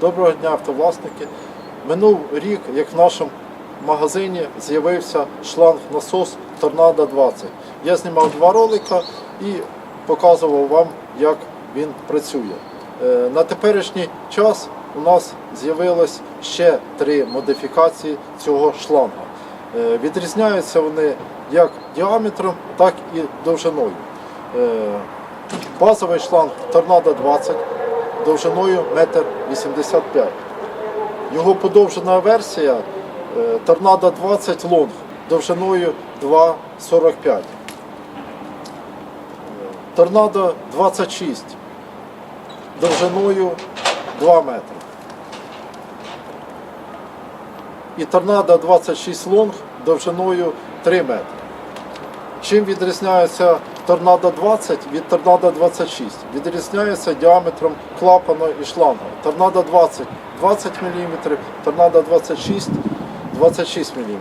Доброго дня, автовласники. Минув рік, як в нашому магазині з'явився шланг-насос Торнадо 20. Я знімав два ролика і показував вам, як він працює. Е, На теперішній час у нас з'явилось ще три модифікації цього шланга. Е, Відрізняються вони як діаметром, так і довжиною. Е, Базовий шланг Торнадо 20 довжиною 1,85 м. Його подовжена версія е, Торнадо 20 лонг довжиною 2,45 м. Торнадо 26 довжиною 2 метри. І Торнадо 26 лонг довжиною 3 метри. Чим відрізняється Торнадо 20 від Торнадо 26? Відрізняється діаметром клапана і шланга. Торнадо 20 20 мм, Торнадо 26 26 мм.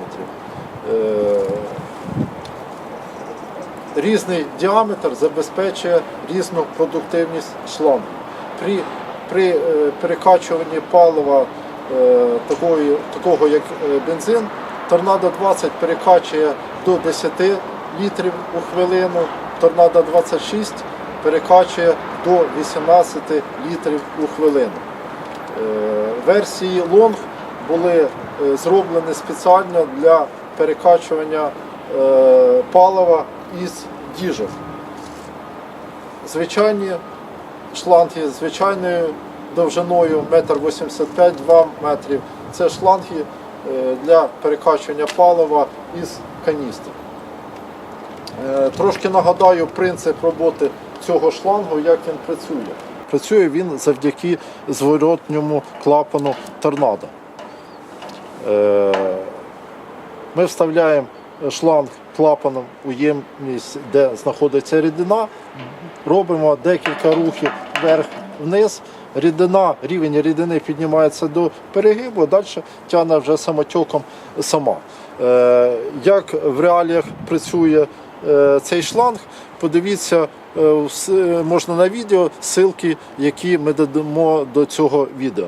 Різний діаметр забезпечує різну продуктивність шлангу. При, при е, перекачуванні палива е, такої, такого як е, бензин, Торнадо 20 перекачує до 10 літрів у хвилину, Торнадо 26 перекачує до 18 літрів у хвилину. Е, Версії Long були е, зроблені спеціально для перекачування е, палива із діжок. Звичайні шланги з звичайною довжиною 1,85-2 метрів. Це шланги для перекачування палива із каністр. Е, Трошки нагадаю принцип роботи цього шлангу, як він працює. Працює він завдяки зворотньому клапану торнадо. Е, Ми вставляємо шланг клапаном у ємність, де знаходиться рідина, робимо декілька рухів вверх-вниз. Рідина, рівень рідини піднімається до перегибу, далі тягне вже самотьоком сама. Е, Як в реаліях працює цей шланг, подивіться е, можна на відео ссылки, які ми додамо до цього відео.